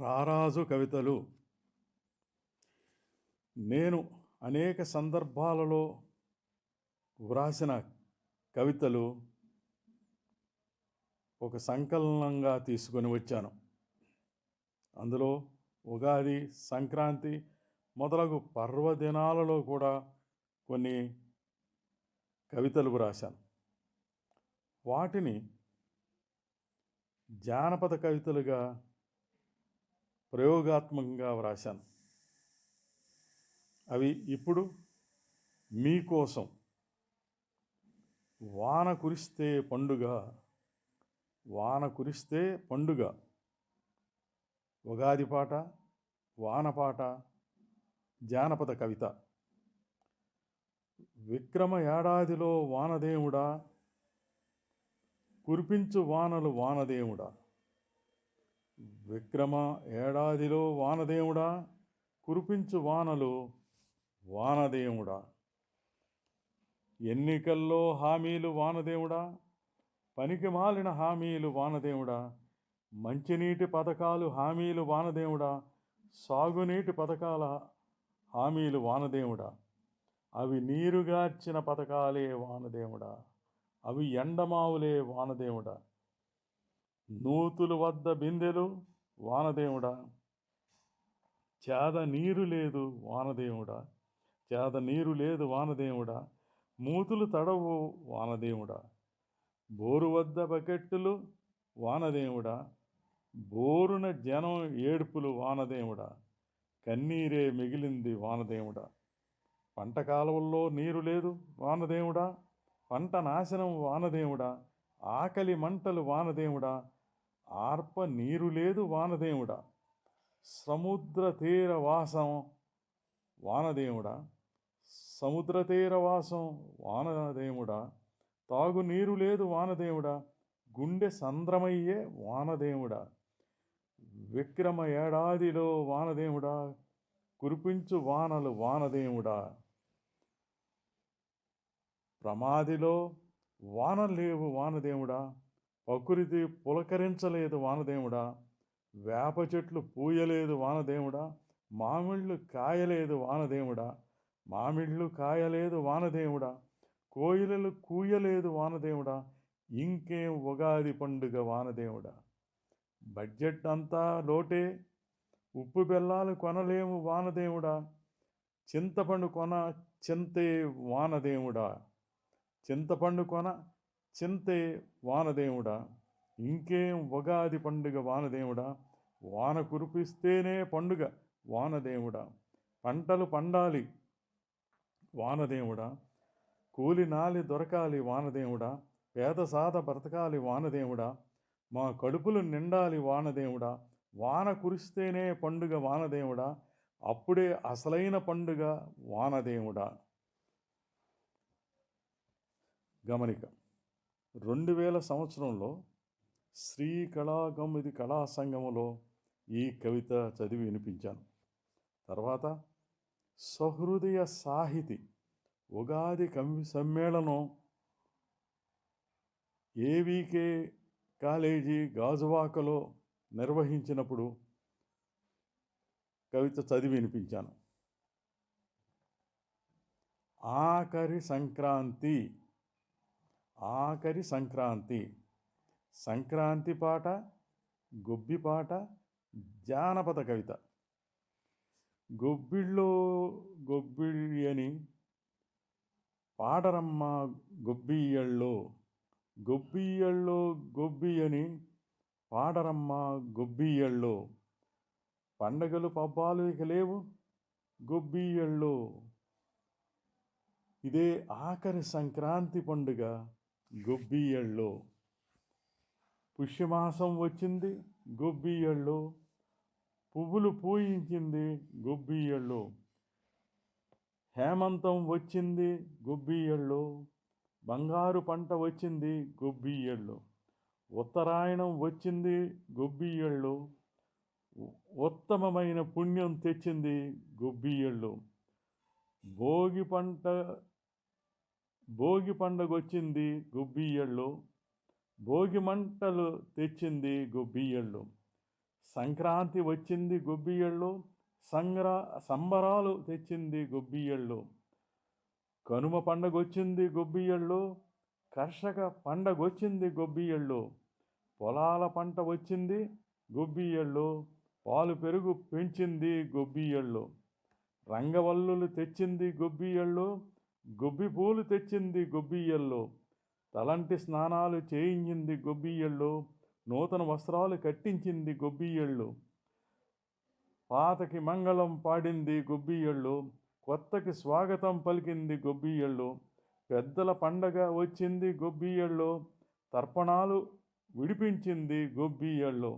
రారాజు కవితలు. నేను అనేక సందర్భాలలో వ్రాసిన కవితలు ఒక సంకలనంగా తీసుకొని వచ్చాను. అందులో ఉగాది సంక్రాంతి మొదలగు పర్వదినాలలో కూడా కొన్ని కవితలు వ్రాశాను. వాటిని జానపద కవితలుగా ప్రయోగాత్మకంగా వ్రాశాను. అవి ఇప్పుడు మీకోసం వాన కురిస్తే పండుగ వాన కురిస్తే పండుగ. ఉగాది పాట వాన పాట జానపద కవిత. విక్రమ ఏడాదిలో వానదేవుడా? కురిపించు వానలు వానదేవుడా? విక్రమ ఏడాదిలో వానదేవుడా? కురిపించు వానలు వానదేవుడా? ఎన్నికల్లో హామీలు వానదేవుడా? పనికి మాలిన హామీలు వానదేవుడా? మంచినీటి పథకాలు హామీలు వానదేవుడా? సాగునీటి పథకాల హామీలు వానదేవుడా? అవి నీరుగార్చిన పథకాలే వానదేవుడా? అవి ఎండమావులే వానదేవుడా? నూతులు వద్ద బిందెలు వానదేవుడా. చేద నీరు లేదు వానదేవుడా. చేద నీరు లేదు వానదేవుడా. మూతులు తడవు వానదేవుడా. బోరు వద్ద బకెట్టులు వానదేవుడా. బోరున జనం ఏడుపులు వానదేవుడా. కన్నీరే మిగిలింది వానదేవుడా. పంట కాలువల్లో నీరు లేదు వానదేవుడా. పంట నాశనం వానదేవుడా. ఆకలి మంటలు వానదేవుడా. ఆర్ప నీరు లేదు వానదేవుడా. సముద్ర తీర వాసం వానదేవుడా. సముద్ర తీర వాసం వానదేవుడా. తాగు నీరు లేదు వానదేవుడా. గుండె సంద్రమయ్యే వానదేవుడా. విక్రమ ఏడాదిలో వానదేవుడా. కురిపించు వానలు వానదేవుడా. ప్రమాదిలో వానలు లేవు వానదేవుడా. ప్రకృతి పులకరించలేదు వానదేవుడా. వేప చెట్లు పూయలేదు వానదేవుడా. మామిళ్ళు కాయలేదు వానదేవుడా. మామిళ్ళు కాయలేదు వానదేవుడా. కోయిలలు కూయలేదు వానదేవుడా. ఇంకేం ఉగాది పండుగ వానదేవుడా. బడ్జెట్ అంతా లోటే. ఉప్పు బెల్లాలు కొనలేము వానదేవుడా. చింతపండు కొన చింతే వానదేవుడా. చింతపండు కొన చింతే వానదేవుడా ఇంకేం ఉగాది పండుగ వానదేవుడా? వాన కురిపిస్తేనే పండుగ వానదేవుడా. పంటలు పండాలి వానదేవుడా. కూలి నాలి దొరకాలి వానదేవుడా. పేద సాద బ్రతకాలి వానదేవుడా. మా కడుపులు నిండాలి వానదేవుడా. వాన కురిస్తేనే పండుగ వానదేవుడా. అప్పుడే అసలైన పండుగ వానదేవుడా. గమనిక రెండు వేల సంవత్సరంలో శ్రీ కళాగమిది కళా సంఘములో ఈ కవిత చదివి వినిపించాను. తర్వాత సహృదయ సాహితి ఉగాది కవి సమ్మేళనం ఏవికే కాలేజీ గాజువాకలో నిర్వహించినప్పుడు కవిత చదివి వినిపించాను. ఆఖరి సంక్రాంతి ఆఖరి సంక్రాంతి. సంక్రాంతి పాట గొబ్బి పాట జానపద కవిత. గొబ్బిళ్ళో గొబ్బిళ్ళి అని పాడరమ్మ గొబ్బియ్యళ్ళో గొబ్బియ్యళ్ళో గొబ్బి అని పాడరమ్మ గొబ్బియ్యళ్ళో. పండగలు పబ్బాలు ఇక లేవు గొబ్బియ్యళ్ళో. ఇదే ఆఖరి సంక్రాంతి పండుగ. గొబ్బియ్యళ్ళో పుష్యమాసం వచ్చింది గొబ్బియ్యళ్ళో పువ్వులు పూయించింది గొబ్బియ్యళ్ళో హేమంతం వచ్చింది గొబ్బియ్యళ్ళో బంగారు పంట వచ్చింది గొబ్బియ్యళ్ళో ఉత్తరాయణం వచ్చింది గొబ్బియ్యళ్ళో ఉత్తమమైన పుణ్యం తెచ్చింది గొబ్బియ్యళ్ళు భోగి పంట భోగి పండగొచ్చింది వచ్చింది భోగి మంటలు తెచ్చింది గొబ్బియ్యళ్ళు. సంక్రాంతి వచ్చింది గొబ్బియళ్ళు సంగ్రా సంబరాలు తెచ్చింది గొబ్బియళ్ళు కనుమ పండగొచ్చింది గొబ్బియళ్ళు కర్షక పండగొచ్చింది గొబ్బియళ్ళు పొలాల పంట వచ్చింది గొబ్బియళ్ళు పాలు పెరుగు పెంచింది గొబ్బియళ్ళు రంగవల్లులు తెచ్చింది గొబ్బియళ్ళు గొబ్బి పూలు తెచ్చింది గొబ్బియ్యల్లో తలంటి స్నానాలు చేయించింది గొబ్బియ్యల్లో నూతన వస్త్రాలు కట్టించింది గొబ్బియ్యళ్ళు పాతకి మంగళం పాడింది గొబ్బియ్యళ్ళు కొత్తకి స్వాగతం పలికింది గొబ్బియ్యళ్ళు పెద్దల పండగ వచ్చింది గొబ్బియ్యళ్ళు తర్పణాలు విడిపించింది గొబ్బియ్యళ్ళు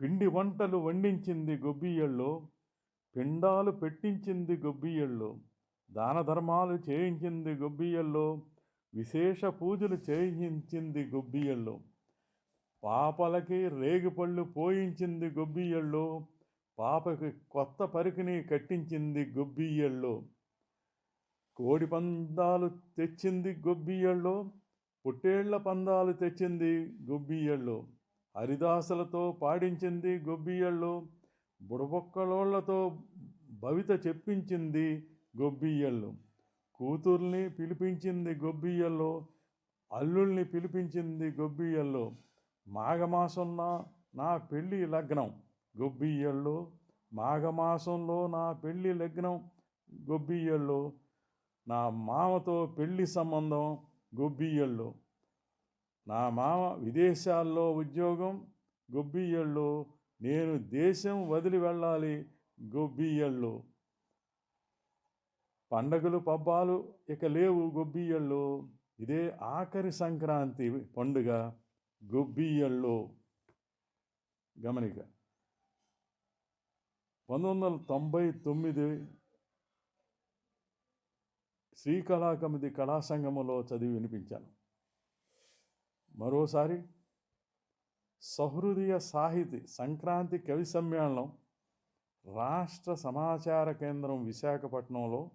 పిండి వంటలు వండించింది గొబ్బియ్యళ్ళు పిండాలు పెట్టించింది గొబ్బియ్యళ్ళు దాన ధర్మాలు చేయించింది గొబ్బియళ్ళు విశేష పూజలు చేయించింది గొబ్బియళ్ళు పాపలకి రేగిపళ్ళు పోయించింది గొబ్బియళ్ళు పాపకి కొత్త పరికిని కట్టించింది గొబ్బియళ్ళు కోడి పందాలు తెచ్చింది గొబ్బియళ్ళు పుట్టేళ్ళ పందాలు తెచ్చింది గొబ్బియళ్ళు హరిదాసులతో పాడించింది గొబ్బియళ్ళు బుడబొక్కలోళ్ళతో భవిత చెప్పించింది గొబ్బియ్యళ్ళు. కూతుర్ని పిలిపించింది గొబ్బియల్లో అల్లుల్ని పిలిపించింది గొబ్బియల్లో మాఘమాసంలో నా పెళ్ళి లగ్నం. గొబ్బియ్యళ్ళు మాఘమాసంలో నా పెళ్ళి లగ్నం. గొబ్బియ్యళ్ళు నా మామతో పెళ్ళి సంబంధం. గొబ్బియ్యళ్ళు నా మామ విదేశాల్లో ఉద్యోగం. గొబ్బియ్యళ్ళు నేను దేశం వదిలి వెళ్ళాలి. గొబ్బియ్యళ్ళు పండగలు పబ్బాలు ఇక లేవు గొబ్బియళ్ళు ఇదే ఆఖరి సంక్రాంతి పండుగ గొబ్బియళ్ళు గమనిక. పంతొమ్మిది వందల తొంభై తొమ్మిది శ్రీకళాకమిది కళాసంగములో చదివి వినిపించాను. మరోసారి సహృదయ సాహితి సంక్రాంతి కవి సమ్మేళనం రాష్ట్ర సమాచార కేంద్రం విశాఖపట్నంలో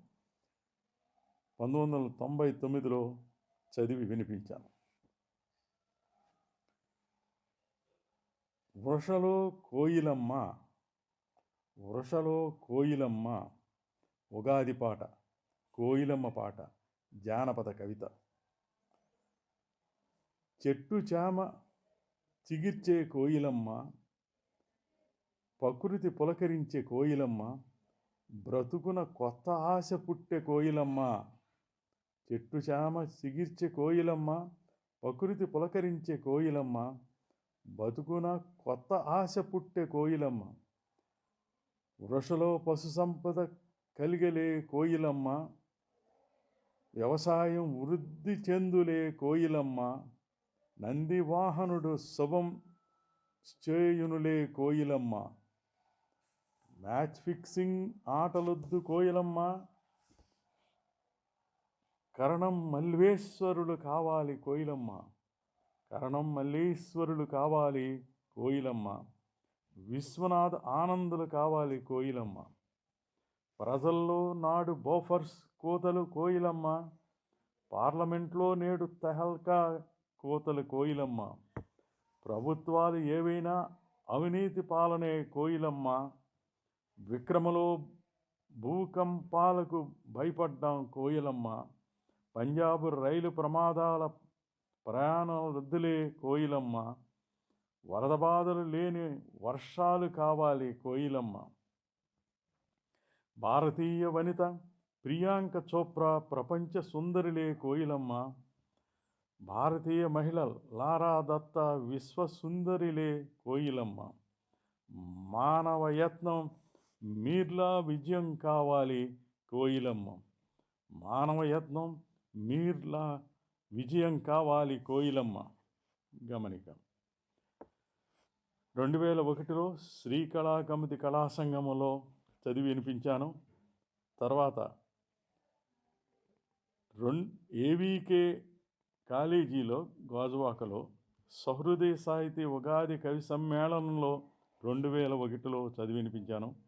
పంతొమ్మిది వందల తొంభై తొమ్మిదిలో చదివి వినిపించాను. వృషలో కోయిలమ్మ వృషలో కోయిలమ్మ ఉగాది పాట కోయిలమ్మ పాట జానపద కవిత. చెట్టు చామ చిగిర్చే కోయిలమ్మ ప్రకృతి పులకరించే కోయిలమ్మ బ్రతుకున కొత్త ఆశ పుట్టే కోయిలమ్మ. చెట్టు చామ చిగిర్చే కోయిలమ్మ ప్రకృతి పులకరించే కోయిలమ్మ బతుకున కొత్త ఆశ పుట్టే కోయిలమ్మ వృషలో పశు సంపద కలిగలే కోయిలమ్మ వ్యవసాయం వృద్ధి చెందులే కోయిలమ్మ నంది వాహనుడు శుభం చేయునులే కోయిలమ్మ. మ్యాచ్ ఫిక్సింగ్ ఆటలొద్దు కోయిలమ్మ. కరణం మల్వేశ్వరులు కావాలి కోయిలమ్మ. కరణం మల్లేశ్వరులు కావాలి కోయిలమ్మ. విశ్వనాథ్ ఆనందులు కావాలి కోయిలమ్మ. ప్రజల్లో నాడు బోఫర్స్ కోతలు కోయిలమ్మ. పార్లమెంట్లో నేడు తెహల్కా కోతలు కోయిలమ్మ. ప్రభుత్వాలు ఏవైనా అవినీతి పాలనే కోయిలమ్మ. విక్రమలో భూకంపాలకు భయపడ్డాం కోయిలమ్మ. పంజాబ్ రైలు ప్రమాదాల ప్రయాణం రద్దులే కోయిలమ్మ. వరద బాధలు లేని వర్షాలు కావాలి కోయిలమ్మ. భారతీయ వనిత ప్రియాంక చోప్రా ప్రపంచ సుందరిలే కోయిలమ్మ. భారతీయ మహిళ లారా దత్త విశ్వసుందరిలే కోయిలమ్మ. మానవ యత్నం మీర్లా విజయం కావాలి కోయిలమ్మ. మానవ యత్నం మీర్లా విజయం కావాలి కోయిలమ్మ. గమనిక. రెండు వేల ఒకటిలో శ్రీ కమితి కళా చదివి వినిపించాను. తర్వాత రెండు ఏవీకే కాలేజీలో గాజువాకలో సహృదయ సాహితీ ఉగాది కవి సమ్మేళనంలో రెండు వేల ఒకటిలో చదివి వినిపించాను.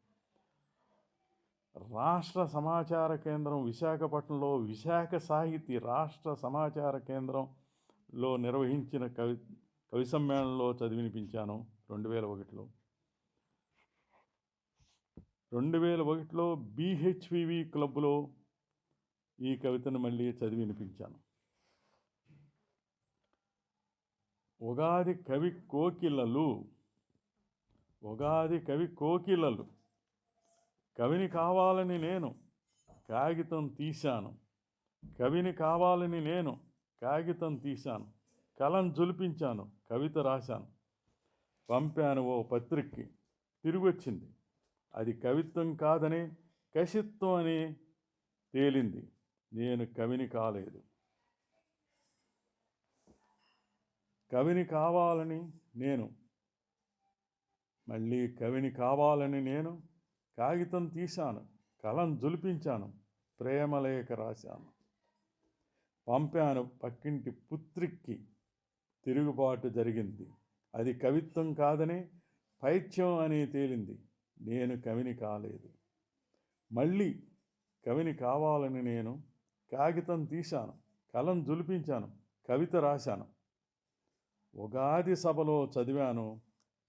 రాష్ట్ర సమాచార కేంద్రం విశాఖపట్నంలో విశాఖ సాహితీ రాష్ట్ర సమాచార కేంద్రంలో నిర్వహించిన కవి కవి సమ్మేళనంలో చదివినిపించాను రెండు వేల ఒకటిలో రెండు వేల ఒకటిలో బీహెచ్వివి క్లబ్లో ఈ కవితను మళ్ళీ చదివి వినిపించాను ఉగాది కవి కోకిలలు ఉగాది కవి కోకిలలు కవిని కావాలని నేను కాగితం తీశాను. కవిని కావాలని నేను కాగితం తీశాను. కలం జులిపించాను. కవిత రాశాను. పంపాను ఓ పత్రికకి. తిరిగొచ్చింది. అది కవిత్వం కాదని కసిత్వం అని తేలింది. నేను కవిని కాలేదు. కవిని కావాలని నేను మళ్ళీ కవిని కావాలని నేను కాగితం తీశాను కలం జులిపించాను ప్రేమలేఖ రాశాను. పంపాను పక్కింటి పుత్రికి తిరుగుబాటు జరిగింది. అది కవిత్వం కాదని పైత్యం అని తేలింది. నేను కవిని కాలేదు. మళ్ళీ కవిని కావాలని నేను కాగితం తీశాను కలం జులిపించాను కవిత రాశాను. ఉగాది సభలో చదివాను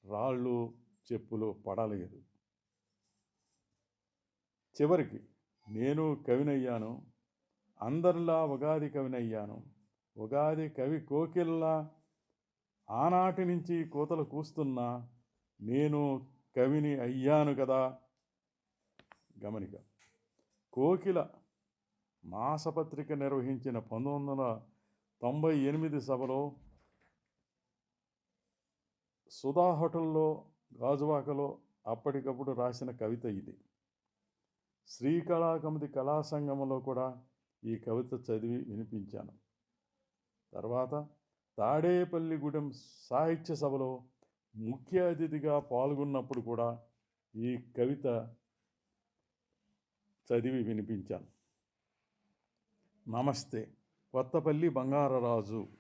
రాళ్ళు చెప్పులు పడలేదు. చివరికి నేను కవినయ్యాను. అందరిలా ఉగాది కవినయ్యాను. ఉగాది కవి కోకిల్లా ఆనాటి నుంచి కోతలు కూస్తున్నా నేను కవిని అయ్యాను కదా. గమనిక. కోకిల మాసపత్రిక నిర్వహించిన పంతొమ్మిది వందల తొంభై ఎనిమిది సభలో సుధా హోటల్లో గాజువాకలో అప్పటికప్పుడు రాసిన కవిత ఇది. శ్రీకళాకమిది కళాసంగంలో కూడా ఈ కవిత చదివి వినిపించాను. తర్వాత తాడేపల్లిగూడెం సాహిత్య సభలో ముఖ్య అతిథిగా పాల్గొన్నప్పుడు కూడా ఈ కవిత చదివి వినిపించాను. నమస్తే కొత్తపల్లి బంగారరాజు.